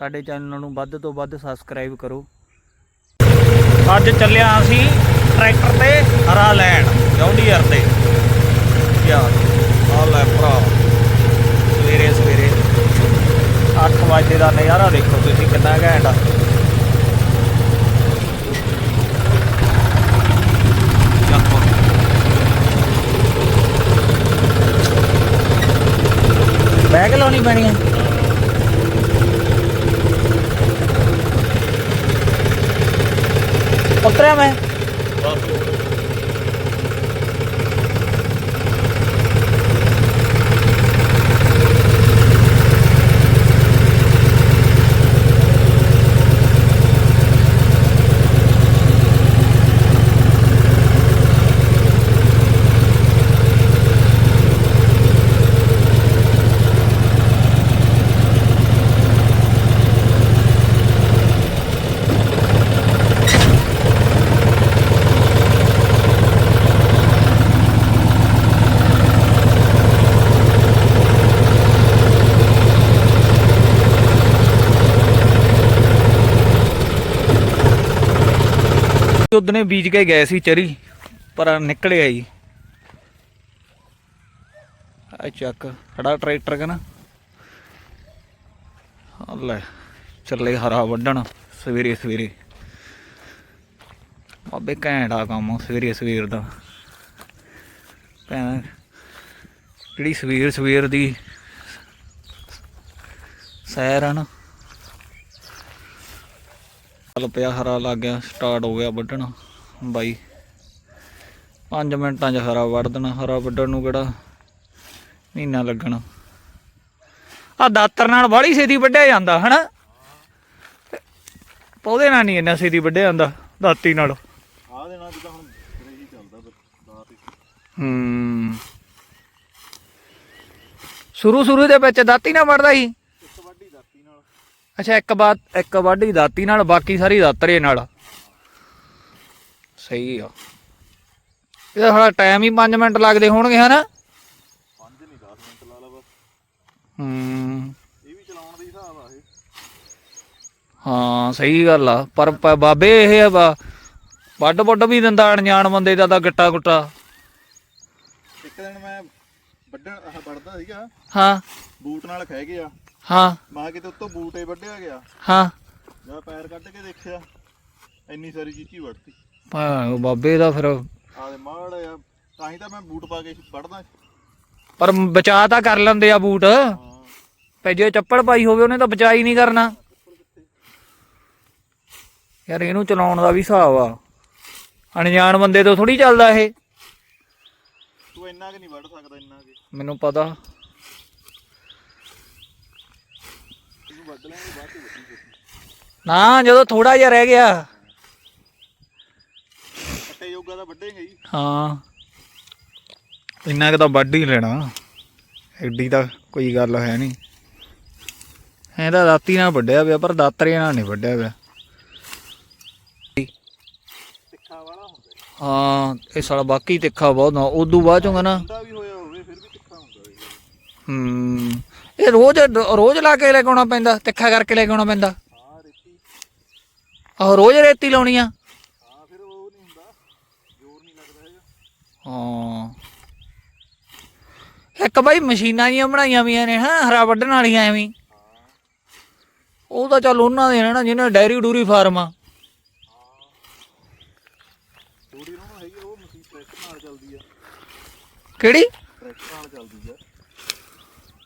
ਸਾਡੇ ਚੈਨਲ ਨੂੰ ਵੱਧ ਤੋਂ ਵੱਧ ਸਬਸਕ੍ਰਾਈਬ ਕਰੋ। ਅੱਜ ਚੱਲਿਆ ਅਸੀਂ ਟਰੈਕਟਰ ਤੇ ਹਰਾ ਲੈਣ, ਜੌਂਡੀਅਰ ਤੇ। ਯਾਰ ਆ ਲੈ ਭਰਾ, ਸਵੇਰੇ ਸਵੇਰੇ 8 ਵਜੇ ਦਾ ਨਜ਼ਾਰਾ ਦੇਖੋ ਤੁਸੀਂ ਕਿੰਨਾ ਘੈਂਟ ਆ। ਚੱਕੋ। ਬੈਗ ਲਾਉਣੀ ਪੈਣੀ ਹੈ 看没？ਉਦਨੇ ਬੀਜ ਕੇ ਗਏ ਸੀ ਚਰੀ, ਪਰ ਨਿਕਲਿਆ ਜੀ ਆ ਚੱਕ, ਖੜਾ ਟਰੈਕਟਰ ਕਨਾ ਲੈ, ਚੱਲੇ ਹਰਾ ਵੱਢਣ, ਸਵੇਰੇ ਸਵੇਰੇ। ਬਾਬੇ ਘੈਂਟ ਆ ਕੰਮ, ਸਵੇਰੇ ਸਵੇਰ ਦਾ। ਭੈਣ, ਜਿਹੜੀ ਸਵੇਰ ਸਵੇਰ ਦੀ ਸੈਰ ਆ ਨਾ ਚੱਲ ਪਿਆ ਹਰਾ ਲੱਗ ਗਿਆ ਸਟਾਰਟ ਹੋ ਗਿਆ ਵੱਢਣਾ ਬਾਈ। 5 ਮਿੰਟਾਂ 'ਚ ਹਰਾ ਵੱਢ ਦੇਣਾ ਹਰਾ ਵੱਢਣ ਨੂੰ ਕਿਹੜਾ ਮਹੀਨਾ ਲੱਗਣਾ। ਆ ਦਾਤਰ ਨਾਲ ਬਾਹਲੀ ਛੇਤੀ ਵੱਢਿਆ ਜਾਂਦਾ ਹਨਾ? ਪੌਦੇ ਨਾਲ ਨਹੀਂ ਇੰਨਾ ਛੇਤੀ ਵੱਢਿਆ ਜਾਂਦਾ ਦਾਤੀ ਨਾਲ। ਆ ਦੇ ਨਾਲ ਜਿੱਦਾਂ ਹੁਣ ਫਿਰ ਇਹੀ ਚੱਲਦਾ ਦਾਤ ਹੂੰ। ਸ਼ੁਰੂ ਸ਼ੁਰੂ ਦੇ ਵਿੱਚ ਦਾਤੀ ਨਾਲ ਵੱਢਦਾ ਸੀ। ਅੱਛਾ ਇੱਕ ਬਾਤ ਇੱਕ ਵਾਢੀ ਦਾਤੀ ਨਾਲ ਬਾਕੀ ਸਾਰੀ ਦਾਤਰੇ ਨਾਲ। ਸਹੀ ਆ। ਇਹਦਾ ਥੋੜਾ ਟਾਈਮ ਹੀ 5 ਮਿੰਟ ਲੱਗਦੇ ਹੋਣਗੇ ਹਨਾ? 5 ਨਹੀਂ 10 ਮਿੰਟ ਲਾ ਲਾ ਬਸ। ਹੂੰ। ਇਹ ਵੀ ਚਲਾਉਣ ਦੇ ਹਿਸਾਬ ਆ ਇਹ। ਹਾਂ ਸਹੀ ਗੱਲ ਆ। ਪਰ ਬਾਬੇ ਇਹ ਵਾ- ਵੱਡ ਵੱਡ ਵੀ ਦਿੰਦਾ ਅਣਜਾਣ ਬੰਦੇ ਦਾ ਤਾਂ ਗੱਟਾ ਗੁੱਟਾ। ਇੱਕ ਦਿਨ ਮੈਂ ਵੱਢਣ ਆਹ ਵੱਢਦਾ ਸੀਗਾ। ਹਾਂ। ਬੂਟ ਨਾਲ ਖਹਿ ਗਿਆ। ਹਾਂ। ਮੈਂ ਕਿਹਾ ਕਿਤੇ ਉੱਤੋਂ ਬੂਟ ਹੀ ਵੱਢਿਆ ਗਿਆ। ਹਾਂ। ਜਦ ਪੈਰ ਕੱਢ ਕੇ ਦੇਖਿਆ ਇੰਨੀ ਸਾਰੀ ਚੀਚੀ ਵੱਢਤੀ। ਭਾਂ ਬਾਬੇ ਦਾ ਫਿਰ ਆਦੇ ਮਾੜ ਆ ਤਾਂ ਹੀ ਤਾਂ ਮੈਂ ਬੂਟ ਪਾ ਕੇ ਵੱਢਦਾ ਪਰ ਬਚਾ ਤਾਂ ਕਰ ਲੈਂਦੇ ਆ ਬੂਟ। ਹਾਂ। ਪੈ ਜੇ ਚੱਪਲ ਪਾਈ ਹੋਵੇ ਉਹਨੇ ਤਾਂ ਬਚਾ ਹੀ ਨਹੀਂ ਕਰਨਾ ਯਾਰ ਇਹਨੂੰ ਚਲਾਉਣ ਦਾ ਵੀ ਹਿਸਾਬ ਆ। ਅਣਜਾਣ ਬੰਦੇ ਤੋਂ ਥੋੜੀ ਚੱਲਦਾ ਇਹ। ਤੂੰ ਇੰਨਾ ਕਿ ਨਹੀਂ ਵੱਢ ਸਕਦਾ ਇੰਨਾ ਕਿ। ਮੈਨੂੰ ਪਤਾ ਤੂੰ ਵੱਢ ਲੈਂਗੇ ਬਾਅਦ ਚ ਵੱਢੀ ਫਿਰ ਨਾ ਜਦੋਂ ਥੋੜਾ ਜਿਹਾ ਰਹਿ ਗਿਆ। ਕੱਟੇ ਯੋਗਾ ਦਾ ਵੱਢੇਗਾ ਹੀ ਹਾਂ। ਇੰਨਾ ਕੁ ਤਾਂ ਵੱਢ ਹੀ ਲੈਣਾ। ਐਡੀ ਤਾਂ ਕੋਈ ਗੱਲ ਹੈ ਨਹੀਂ। ਐਂ ਤਾਂ ਦਾਤੀ ਨਾਲ ਵੱਢਿਆ ਪਿਆ ਪਰ ਦਾਤਰੇ ਨਾਲ ਨਹੀਂ ਵੱਢਿਆ ਪਿਆ। ਤਿੱਖਾ ਵਾਲਾ ਹੁੰਦਾ। ਹੈ। ਇਹ ਸਾਲਾ ਬਾਕੀ ਤਿੱਖਾ ਬਹੁਤ ਆ ਉਦੋਂ ਬਾਅਦ ਚੋਂ ਨਾ ਠੰਡਾ ਵੀ ਹੋਇਆ ਹੋਵੇ ਫਿਰ ਵੀ ਤਿੱਖਾ ਹੁੰਦਾ ਹੈ ਹੂੰ। ਇਹ ਰੋਜ਼ ਰੋਜ਼ ਲਾ ਕੇ ਲੈ ਕੇ ਆਉਣਾ ਪੈਂਦਾ ਤਿੱਖਾ ਕਰਕੇ ਲੈ ਕੇ ਆਉਣਾ ਪੈਂਦਾ। ਹਾਂ ਰੇਤੀ ਆਹ ਰੋਜ਼ ਰੇਤੀ ਲਾਉਣੀ ਆ। ਹਾਂ ਫਿਰ ਉਹ ਨਹੀਂ ਹੁੰਦਾ ਜ਼ੋਰ ਨਹੀਂ ਲੱਗਦਾ ਹੈਗਾ। ਹਾਂ। ਇੱਕ ਬਾਈ ਮਸ਼ੀਨਾਂ ਜੀਆਂ ਬਣਾਈਆਂ ਵੀਆਂ ਨੇ ਹਾਂ ਹਰਾ ਵੱਢਣ ਵਾਲੀਆਂ ਐਵੇਂ। ਉਹ ਤਾਂ ਚੱਲ ਉਹਨਾਂ ਦੇ ਨੇ ਨਾ ਜਿਹਨਾਂ ਡੈਰੀ ਡੂਰੀ ਫਾਰਮ ਆ। ਥੋੜੀ ਨੂੰ ਹੈਗੀ ਉਹ ਮਸ਼ੀਨ ਟਰੈਕਟਰ ਨਾਲ ਚੱਲਦੀ ਆ। ਕਿਹੜੀ? ਟਰੈਕਟਰ ਨਾਲ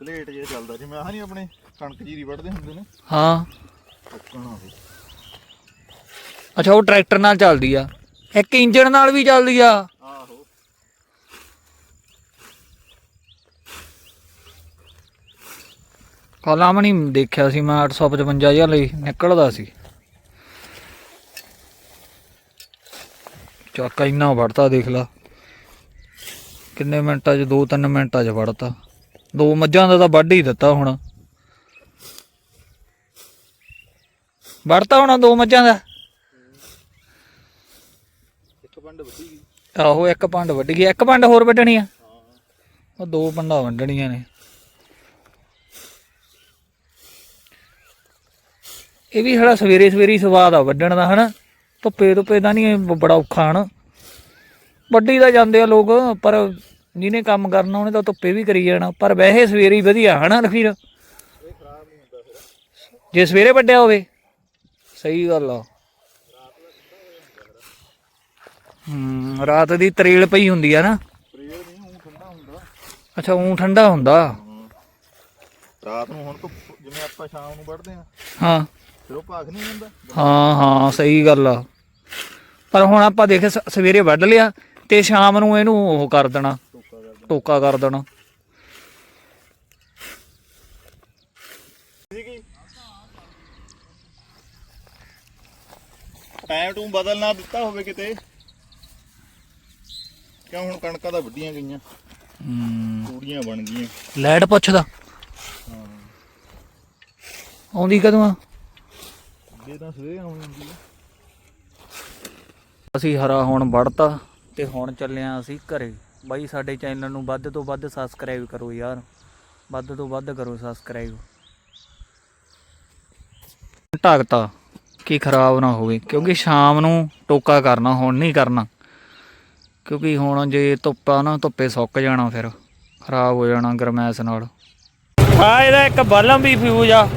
ਪਲੇਟ ਜਿਹਾ ਚੱਲਦਾ ਜਿਵੇਂ ਆਹ ਨਹੀਂ ਆਪਣੇ ਕਣਕ ਜੀਰੀ ਵੱਢਦੇ ਹੁੰਦੇ ਨੇ। ਹਾਂ। ਪੱਕਣਾ ਉਹ ਅੱਛਾ ਉਹ ਟਰੈਕਟਰ ਨਾਲ ਚੱਲਦੀ ਆ। ਇੱਕ ਇੰਜਣ ਨਾਲ ਵੀ ਚੱਲਦੀ ਆ। ਆਹੋ। ਕਾਲਾ ਮਣੀ ਦੇਖਿਆ ਸੀ ਮੈਂ 855 ਜਿਹਾ ਲਈ ਨਿਕਲਦਾ ਸੀ। ਚੱਕਾ ਇੰਨਾ ਵੜਤਾ ਦੇਖ ਲਾ। ਕਿੰਨੇ ਮਿੰਟਾਂ 'ਚ 2-3 ਮਿੰਟਾਂ 'ਚ ਵੜਤਾ ਦੋ ਮੱਝਾਂ ਦਾ ਤਾਂ ਵੱਢ ਹੀ ਦਿੱਤਾ ਹੁਣ। ਵੜਤਾ ਹੋਣਾ ਦੋ ਮੱਝਾਂ ਦਾ? ਇੱਕ ਪੰਡ ਵੱਢੀ ਗਈ। ਆਹੋ ਇੱਕ ਪੰਡ ਵੱਢ ਗਈ ਇੱਕ ਪੰਡ ਹੋਰ ਵੱਢਣੀ ਆ। ਉਹ ਦੋ ਪੰਡਾਂ ਵੱਢਣੀਆਂ ਨੇ। ਇਹ ਵੀ ਹਲਾ ਸਵੇਰੇ ਸਵੇਰੇ ਸਵਾਦ ਆ ਵੱਢਣ ਦਾ ਹਨਾ? ਧੁੱਪੇ ਧੁੱਪੇ ਦਾ ਨਹੀਂ ਬੜਾ ਔਖਾ ਹਨ? ਵੱਡੀ ਦਾ ਜਾਂਦੇ ਆ ਲੋਕ ਪਰ ਜਿਹਨੇ ਕੰਮ ਕਰਨਾ ਉਹਨੇ ਤਾਂ ਧੁੱਪੇ ਵੀ ਕਰੀ ਜਾਣਾ ਪਰ ਵੈਸੇ ਸਵੇਰੇ ਹੀ ਵਧੀਆ ਹਨਾ ਰਫੀਰ ਜੇ ਸਵੇਰੇ ਵੱਡਿਆ ਹੋਵੇ। ਸਹੀ ਗੱਲ ਆ। ਹੂੰ ਰਾਤ ਦੀ ਤਰੇਲ ਪਈ ਹੁੰਦੀ ਆ ਨਾ। ਪ੍ਰੇਰ ਨਹੀਂ ਉਹ ਠੰਡਾ ਹੁੰਦਾ। ਅੱਛਾ ਉਹ ਠੰਡਾ ਹੁੰਦਾ। ਰਾਤ ਨੂੰ ਹੁਣ ਧੁੱਪ ਜਿਵੇਂ ਆਪਾਂ ਸ਼ਾਮ ਨੂੰ ਵੱਢਦੇ ਆ ਹਾਂ। ਫਿਰ ਉਹ ਭਾਗ ਨਹੀਂ ਜਾਂਦਾ ਹਾਂ ਹਾਂ ਸਹੀ ਗੱਲ ਆ। ਪਰ ਹੁਣ ਆਪਾਂ ਦੇਖ ਸਵੇਰੇ ਵੱਢ ਲਿਆ ਤੇ ਸ਼ਾਮ ਨੂੰ ਇਹਨੂੰ ਉਹ ਕਰ ਦੇਣਾ। ਟੋਕਾ ਕਰ ਦੇਣਾ। ਟਾਈਮ ਟੂ ਬਦਲ ਨਾ ਦਿੱਤਾ ਹੋਵੇ ਕਿਤੇ। ਕਿਉਂ ਹੁਣ ਕਣਕਾਂ ਤਾਂ ਵੱਡੀਆਂ ਗਈਆਂ। ਹੂੰ। ਕੂੜੀਆਂ ਬਣ ਗਈਆਂ। ਲੈਟ ਪੁੱਛਦਾ। ਆਉਂਦੀ ਕਦੋਂ ਆ? ਅੱਗੇ ਤਾਂ ਸਵੇਰੇ ਆਉਣੀ ਹੁੰਦੀ ਆ। ਅਸੀਂ ਹਰਾ ਹੁਣ ਵੜਤਾ ਤੇ ਹੁਣ ਚੱਲੇ ਆਂ ਅਸੀਂ ਘਰੇ। ਬਾਈ, ਸਾਡੇ ਚੈਨਲ ਨੂੰ ਵੱਧ ਤੋਂ ਵੱਧ ਸਬਸਕ੍ਰਾਈਬ ਕਰੋ ਯਾਰ। ਵੱਧ ਤੋਂ ਵੱਧ ਕਰੋ ਸਬਸਕ੍ਰਾਈਬ ਢਾਕਤਾ ਕਿ ਖਰਾਬ ਨਾ ਹੋਵੇ, ਕਿਉਂਕਿ ਸ਼ਾਮ ਨੂੰ ਟੋਕਾ ਕਰਨਾ, ਹੁਣ ਨਹੀਂ ਕਰਨਾ। ਕਿਉਂਕਿ ਹੁਣ ਜੇ ਧੁੱਪਾ ਨਾ, ਧੁੱਪੇ ਸੁੱਕ ਜਾਣਾ ਫਿਰ, ਖਰਾਬ ਹੋ ਜਾਣਾ ਗਰਮੈਸ ਨਾਲ। ਆ ਇਹਦਾ ਇੱਕ ਬਲਮ ਵੀ ਫਿਊਜ਼ ਆ।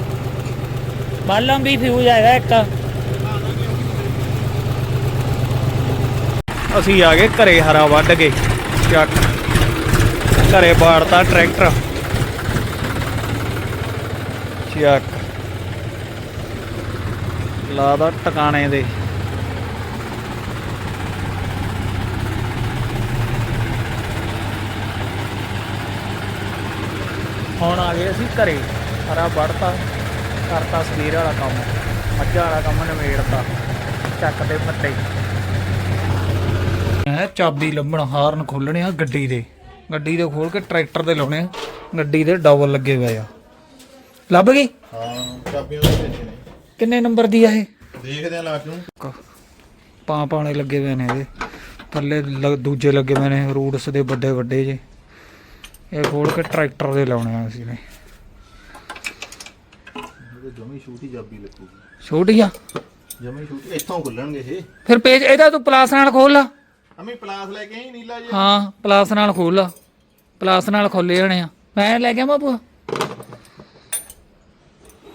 ਬਲਮ ਵੀ ਫਿਊਜ਼ ਆ ਇਹਦਾ ਇੱਕ। ਅਸੀਂ ਆ ਗਏ ਘਰੇ ਹਰਾ ਵੱਢ ਕੇ। ਚੱਕ। ਘਰੇ ਬਾੜਤਾ ਟਰੈਕਟਰ। ਚੱਕ। ਲਾਦਾ ਟਿਕਾਣੇ ਦੇ। ਹੁਣ ਆ ਗਏ ਅਸੀਂ ਘਰੇ। ਹਰਾ ਵੜਤਾ, ਕਰਤਾ ਸਵੇਰ ਵਾਲਾ ਕੰਮ। ਮੱਝਾਂ ਵਾਲਾ ਕੰਮ ਨਿਬੇੜਤਾ। ਚੱਕ ਦੇ ਮੱਤੇ ਹੈ ਚਾਬੀ ਲੱਭਣ ਹਾਰਨ ਖੋਲਣੇ ਆ ਗੱਡੀ ਦੇ। ਗੱਡੀ ਦੇ ਖੋਲ ਕੇ ਟਰੈਕਟਰ ਦੇ ਲਾਉਣੇ ਆ। ਗੱਡੀ ਦੇ ਡਬਲ ਲੱਗੇ ਹੋਏ ਆ। ਲੱਭ ਗਈ? ਹਾਂ ਚਾਬੀਆਂ ਦੇ ਵਿੱਚ ਨੇ। ਕਿੰਨੇ ਨੰਬਰ ਦੀ ਆ ਇਹ? ਦੇਖਦੇ ਆ ਲਾ ਕੇ। ਪਾਂ ਪਾਣੇ ਲੱਗੇ ਹੋਏ ਨੇ ਇਹਦੇ। ਥੱਲੇ ਲ- ਦੂਜੇ ਲੱਗੇ ਹੋਏ ਨੇ ਰੂਟਸ ਦੇ ਵੱਡੇ ਵੱਡੇ ਜੇ। ਇਹ ਖੋਲ ਕੇ ਟਰੈਕਟਰ ਦੇ ਲਾਉਣੇ ਆ ਅਸੀਂ ਨੇ। ਇਹਦੇ ਜਮੀ ਛੋਟੀ ਚਾਬੀ ਲੱਗੂਗੀ। ਛੋਟੀ ਆ? ਜਮੀ ਛੋਟੀ ਇੱਥੋਂ ਖੁੱਲਣਗੇ ਇਹ। ਫਿਰ ਪੇਜ ਇਹਦਾ ਤੂੰ ਪਲਾਸ ਨਾਲ ਖੋਲ ਲਾ। ਅਮੀ ਪਲਾਸ ਲੈ ਕੇ ਆਈ ਨੀਲਾ ਜੀ ਹਾਂ ਪਲਾਸ ਨਾਲ ਖੋਲ ਲਾ। ਪਲਾਸ ਨਾਲ ਖੋਲੇ ਜਾਣੇ ਆ। ਮੈਂ ਲੈ ਗਿਆ ਬਾਬੂ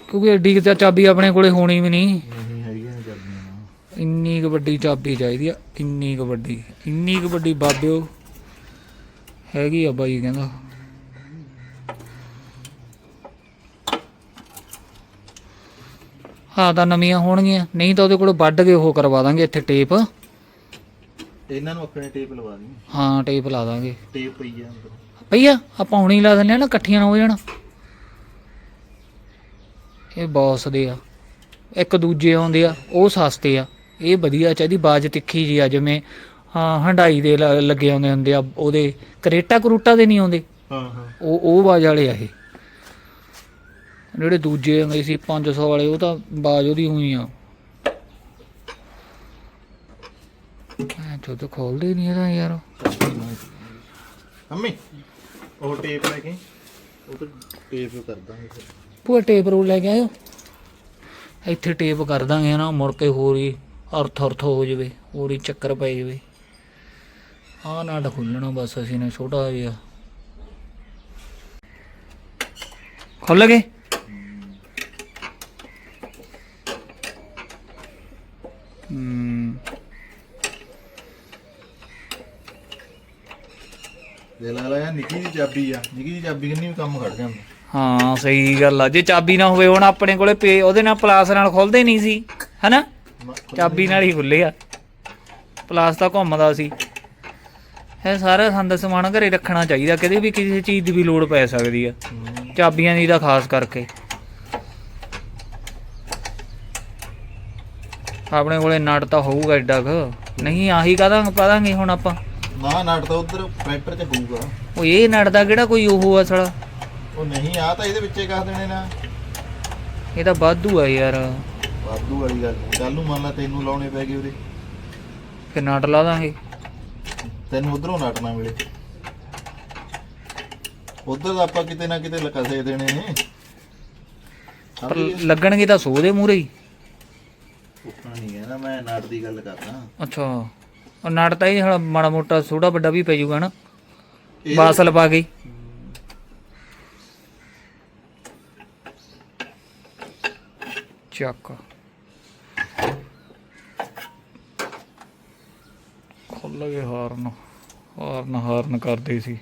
ਕਿਉਂਕਿ ਏਡੀ ਕੁ ਚਾਬੀ ਆਪਣੇ ਕੋਲੇ ਹੋਣੀ ਵੀ ਨਹੀਂ। ਨਹੀਂ ਹੈਗੀਆਂ ਚਾਬੀਆਂ ਨਾ। ਇੰਨੀ ਕੁ ਵੱਡੀ ਚਾਬੀ ਚਾਹੀਦੀ ਆ ਇੰਨੀ ਕੁ ਵੱਡੀ ਇੰਨੀ ਕੁ ਵੱਡੀ ਬਾਬਿਓ। ਹੈਗੀ ਆ ਬਾਈ ਕਹਿੰਦਾ। ਹਾਂ ਤਾਂ ਨਵੀਆਂ ਹੋਣਗੀਆਂ। ਨਹੀਂ ਤਾਂ ਉਹਦੇ ਕੋਲ ਵੱਢ ਕੇ ਉਹ ਕਰਵਾ ਦਾਂਗੇ ਇੱਥੇ ਟੇਪ। ਇਹਨਾਂ ਨੂੰ ਆਪਣੇ ਟੇਪ ਲਵਾ ਦੀ ਹਾਂ ਟੇਪ ਲਾ ਦਾਂਗੇ। ਟੇਪ ਪਈ ਆ ਅੰਦਰ। ਭਈਆ ਆਪਾਂ ਹੁਣੀ ਲਾ ਦਿੰਦੇ ਆ ਨਾ ਇਕੱਠੀਆਂ ਨਾ ਹੋ ਜਾਣ। ਇਹ ਬੌਸ ਦੇ ਆ। ਇੱਕ ਦੂਜੇ ਆਉਂਦੇ ਆ ਉਹ ਸਸਤੇ ਆ। ਇਹ ਵਧੀਆ ਚਾਹੀਦੀ ਬਾਜ ਤਿੱਖੀ ਜੀ ਆ ਜਿਵੇਂ ਹਾਂ ਹੰਡਾਈ ਦੇ ਲ- ਲੱਗੇ ਆਉਂਦੇ ਹੁੰਦੇ ਆ ਉਹਦੇ ਕਰੇਟਾ ਕਰੂਟਾ ਦੇ ਨਹੀਂ ਆਉਂਦੇ? ਹਾਂ ਹਾਂ। ਉਹ ਉਹ ਬਾਜ ਵਾਲੇ ਆ ਇਹ। ਜਿਹੜੇ ਦੂਜੇ ਆਉਂਦੇ ਸੀ 500 ਵਾਲੇ ਉਹ ਤਾਂ ਬਾਜ ਉਹਦੀ ਹੋਈ ਆ ਮੈਂ ਜਦ ਖੋਲਦੇ ਨਹੀਂ ਇਹਦਾ ਯਾਰ। ਅੰਮੀ ਉਹ ਟੇਪ ਲੈ ਕੇ। ਉਹ ਤੇ ਟੇਪ ਕਰ ਦਾਂਗੇ ਫਿਰ। ਪੂਰਾ ਟੇਪ ਰੋਲ ਲੈ ਕੇ ਆਇਓ। ਇੱਥੇ ਟੇਪ ਕਰ ਦਾਂਗੇ ਨਾ ਮੁੜ ਕੇ ਹੋਰ ਹੀ ਅਰਥ ਅਰਥ ਹੋ ਜਾਵੇ ਹੋਰ ਹੀ ਚੱਕਰ ਪੈ ਜਾਵੇ। ਆਹ ਨਾਟ ਖੁੱਲਣਾ ਬਸ ਅਸੀਂ ਨੇ ਛੋਟਾ ਜਿਹਾ। ਖੁੱਲ ਗਏ? ਦੇ ਲਾ ਲਾ ਯਾਰ ਨਿੱਕੀ ਦੀ ਚਾਬੀ ਆ ਨਿੱਕੀ ਦੀ ਚਾਬੀ ਕਿੰਨੀ ਵੀ ਕੰਮ ਖੜ ਜਾਂਦਾ। ਹਾਂ ਸਹੀ ਗੱਲ ਆ ਜੇ ਚਾਬੀ ਨਾ ਹੋਵੇ ਹੁਣ ਆਪਣੇ ਕੋਲੇ ਪੇ ਉਹਦੇ ਨਾਲ ਪਲਾਸ ਨਾਲ ਖੁੱਲਦੇ ਨਹੀਂ ਸੀ ਹਨਾ? ਚਾਬੀ ਨਾਲ ਹੀ ਖੁੱਲੇ ਆ। ਪਲਾਸ ਤਾਂ ਘੁੰਮਦਾ ਸੀ। ਇਹ ਸਾਰਾ ਸੰਦ ਸਮਾਨ ਘਰੇ ਰੱਖਣਾ ਚਾਹੀਦਾ ਕਦੇ ਵੀ ਕਿਸੇ ਚੀਜ਼ ਦੀ ਵੀ ਲੋੜ ਪੈ ਸਕਦੀ ਆ। ਹਮ, ਚਾਬੀਆਂ ਦੀ ਤਾਂ ਖਾਸ ਕਰਕੇ। ਆਪਣੇ ਕੋਲੇ ਨਟ ਤਾਂ ਹੋਊਗਾ ਐਡਾ ਕੁ। ਨਹੀਂ ਆਹੀ ਕਾਹਦਾ ਪਾ ਦਾਂਗੇ ਹੁਣ ਆਪਾਂ? ਨਾ ਨਟ ਤਾਂ ਉਧਰ ਟਰੈਕਟਰ 'ਚ ਹੋਊਗਾ ਉਹ ਇਹ ਨਟ ਦਾ ਕਿਹੜਾ ਕੋਈ ਉਹ ਅਸਲ? ਉਹ ਨਹੀਂ ਆ ਤਾਂ ਇਹਦੇ ਵਿੱਚੇ ਕਹ ਦੇਣੇ ਨਾ। ਇਹ ਤਾਂ ਵਾਧੂ ਆ ਯਾਰ। ਵਾਧੂ ਵਾਲੀ ਗੱਲ ਕੱਲ ਨੂੰ ਮੰਨ ਲਾ ਤੈਨੂੰ ਲਾਉਣੇ ਪੈ ਗਏ ਉਹਦੇ। ਫਿਰ ਨਟ ਲਾ ਦਾਂਗੇ। ਤੈਨੂੰ ਉਧਰੋਂ ਨਟ ਨਾ ਮਿਲੇ। ਉਧਰ ਆਪਾਂ ਕਿਤੇ ਨਾ ਕਿਤੇ ਲਕਸੇ ਦੇਣੇ ਨੇ। ਪਰ? ਲੱਗਣਗੇ ਤਾਂ ਸੋ ਦੇ ਮੂਰੇ ਹੀ। ਮੈਂ ਨਾਟ ਦੀ ਗੱਲ ਕਰਦਾ। ਅੱਛਾ। ਉਹ ਨਟ ਤਾਂ ਇਹ ਹਲਾ ਮਾੜਾ ਮੋਟਾ ਥੋੜਾ ਵੱਡਾ ਵੀ ਪੈ ਜਾਊਗਾ ਨਾ। ਬਾਸਲ ਪਾ ਗਈ ਚੱਕ। ਖੁੱਲ ਗਏ ਹਾਰਨ। ਹਾਰਨ ਹਾਰਨ ਕਰਦੇ ਸੀ।